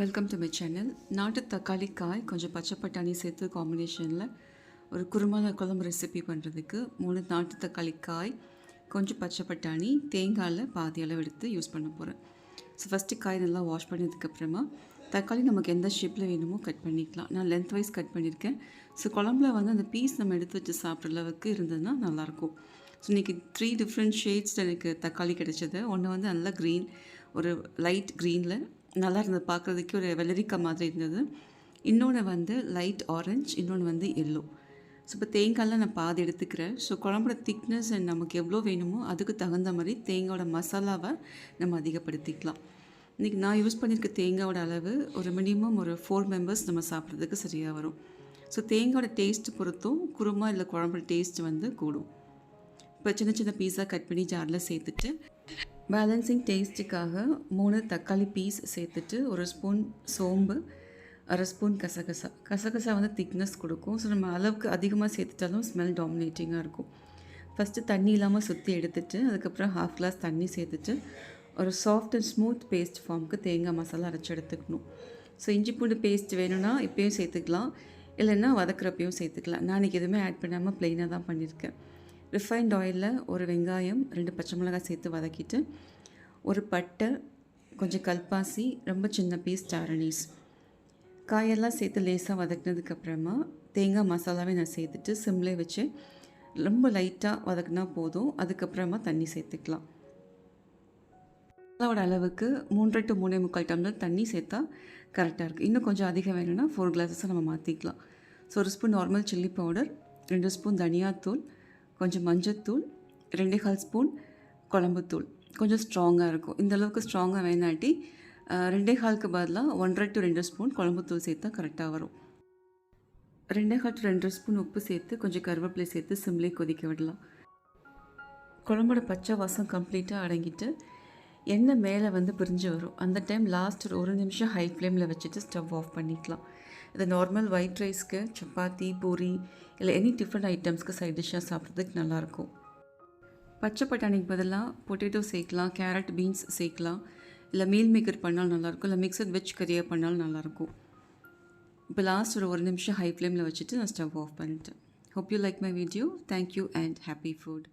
Welcome to my channel நாட்டு தக்காளி காய் கொஞ்சம் பச்சை பட்டாணி சேர்த்து காம்பினேஷனில் ஒரு குருமால குழம்பு ரெசிபி பண்ணுறதுக்கு மூணு நாட்டு தக்காளி காய் கொஞ்சம் பச்சை பட்டாணி தேங்காயில் பாதி அளவு எடுத்து யூஸ் பண்ண போகிறேன் ஸோ ஃபஸ்ட்டு காய் நல்லா வாஷ் பண்ணதுக்கப்புறமா தக்காளி நமக்கு எந்த ஷேப்பில் வேணுமோ கட் பண்ணிக்கலாம். நான் லென்த் வைஸ் கட் பண்ணியிருக்கேன் ஸோ குழம்புல வந்து அந்த பீஸ் நம்ம எடுத்து வச்சு சாப்பிட்ற அளவுக்கு இருந்ததுன்னா நல்லாயிருக்கும். ஸோ இன்றைக்கி த்ரீ டிஃப்ரெண்ட் ஷேட்ஸ் எனக்கு தக்காளி கிடைச்சது. ஒன்று வந்து நல்லா க்ரீன் ஒரு லைட் க்ரீனில் நல்லா இருந்தது பார்க்குறதுக்கே ஒரு வெள்ளரிக்காய் மாதிரி இருந்தது. இன்னொன்று வந்து லைட் ஆரஞ்ச் இன்னொன்று வந்து எல்லோ ஸோ இப்போ தேங்காயெலாம் நான் பாதி எடுத்துக்கிறேன். ஸோ குழம்போட திக்னஸ் அண்ட் நமக்கு எவ்வளோ வேணுமோ அதுக்கு தகுந்த மாதிரி தேங்காயோட மசாலாவை நம்ம அதிகப்படுத்திக்கலாம். இன்றைக்கி நான் யூஸ் பண்ணியிருக்க தேங்காயோட அளவு ஒரு மினிமம் ஒரு ஃபோர் மெம்பர்ஸ் நம்ம சாப்பிட்றதுக்கு சரியாக வரும். ஸோ தேங்காயோட டேஸ்ட் பொறுத்தும் குருமா இல்லை குழம்போட டேஸ்ட் வந்து கூடும். இப்போ சின்ன சின்ன பீஸாக கட் பண்ணி ஜாரில் சேர்த்துட்டு பேலன்சிங் டேஸ்ட்டுக்காக மூணு தக்காளி பீஸ் சேர்த்துட்டு ஒரு ஸ்பூன் சோம்பு அரை ஸ்பூன் கசகசா. கசகசா வந்து திக்னஸ் கொடுக்கும். ஸோ நம்ம அளவுக்கு அதிகமாக சேர்த்துட்டாலும் ஸ்மெல் டாமினேட்டிங்காக இருக்கும். ஃபஸ்ட்டு தண்ணி இல்லாமல் சுற்றி எடுத்துட்டு அதுக்கப்புறம் ஹாஃப் கிளாஸ் தண்ணி சேர்த்துட்டு ஒரு சாஃப்ட் அண்ட் ஸ்மூத் பேஸ்ட் ஃபார்முக்கு தேங்காய் மசாலா அரைச்சி எடுத்துக்கணும். ஸோ இஞ்சி பூண்டு பேஸ்ட் வேணும்னா இப்போயும் சேர்த்துக்கலாம். இல்லைன்னா வதக்குறப்பையும் சேர்த்துக்கலாம். நான் இன்றைக்கி எதுவுமே ஆட் பண்ணாமல் ப்ளெயினாக தான் பண்ணியிருக்கேன். ரிஃபைண்ட் ஆயிலில் ஒரு வெங்காயம் ரெண்டு பச்சை மிளகாய் சேர்த்து வதக்கிட்டு ஒரு பட்டை கொஞ்சம் கல்பாசி ரொம்ப சின்ன பீஸ் டாரனீஸ் காயெல்லாம் சேர்த்து லேசாக வதக்கினதுக்கப்புறமா தேங்காய் மசாலாவே நான் சேர்த்துட்டு சிம்லே வச்சு ரொம்ப லைட்டாக வதக்குனா போதும். அதுக்கப்புறமா தண்ணி சேர்த்துக்கலாம். மசாலாவோட அளவுக்கு மூன்றரை டு மூணே முக்கால் டம்ளர் தண்ணி சேர்த்தா கரெக்டாக இருக்குது இன்னும் கொஞ்சம் அதிகம் வேணும்னா ஃபோர் கிளாஸஸை நம்ம மாற்றிக்கலாம் ஸோ ஒரு ஸ்பூன் நார்மல் சில்லி பவுடர் ரெண்டு ஸ்பூன் தனியாத்தூள் கொஞ்சம் மஞ்சத்தூள் ரெண்டே கால் ஸ்பூன் குழம்புத்தூள். கொஞ்சம் ஸ்ட்ராங்காக இருக்கும். இந்த அளவுக்கு ஸ்ட்ராங்காக வேணாட்டி ரெண்டே காலுக்கு பதிலாக ஒன்றரை டு ரெண்டு ஸ்பூன் குழம்புத்தூள் சேர்த்தா கரெக்டாக வரும். ரெண்டே கால் டு ரெண்டு ஸ்பூன் உப்பு சேர்த்து கொஞ்சம் கருவேப்பிலை சேர்த்து சிம்லேயே கொதிக்க விடலாம். குழம்போட பச்சை வாசம் கம்ப்ளீட்டாக அடங்கிட்டு எண்ணெய் மேலே வந்து பிரிஞ்சு வரும். அந்த டைம் லாஸ்ட் ஒரு ஒரு நிமிஷம் ஹை ஃப்ளேமில் வச்சுட்டு ஸ்டவ் ஆஃப் பண்ணிக்கலாம். இது நார்மல் ஒயிட் ரைஸ்க்கு சப்பாத்தி பூரி இல்லை எனி டிஃப்ரெண்ட் ஐட்டம்ஸ்க்கு சைட் டிஷ்ஷாக சாப்பிட்றதுக்கு நல்லாயிருக்கும். பச்சை பட்டாணிக்கு பதிலாக பொட்டேட்டோ சேர்க்கலாம் கேரட் பீன்ஸ் சேர்க்கலாம். இல்லை மீல் மேக்கர் பண்ணாலும் நல்லாயிருக்கும் இல்லை மிக்சட் வெஜ் கறியாக பண்ணாலும் நல்லாயிருக்கும். இப்போ லாஸ்ட் ஒரு ஒரு நிமிஷம் ஹை ஃப்ளேமில் வச்சுட்டு நான் ஸ்டவ் ஆஃப் பண்ணிட்டேன். Hope you like my video thank you and happy food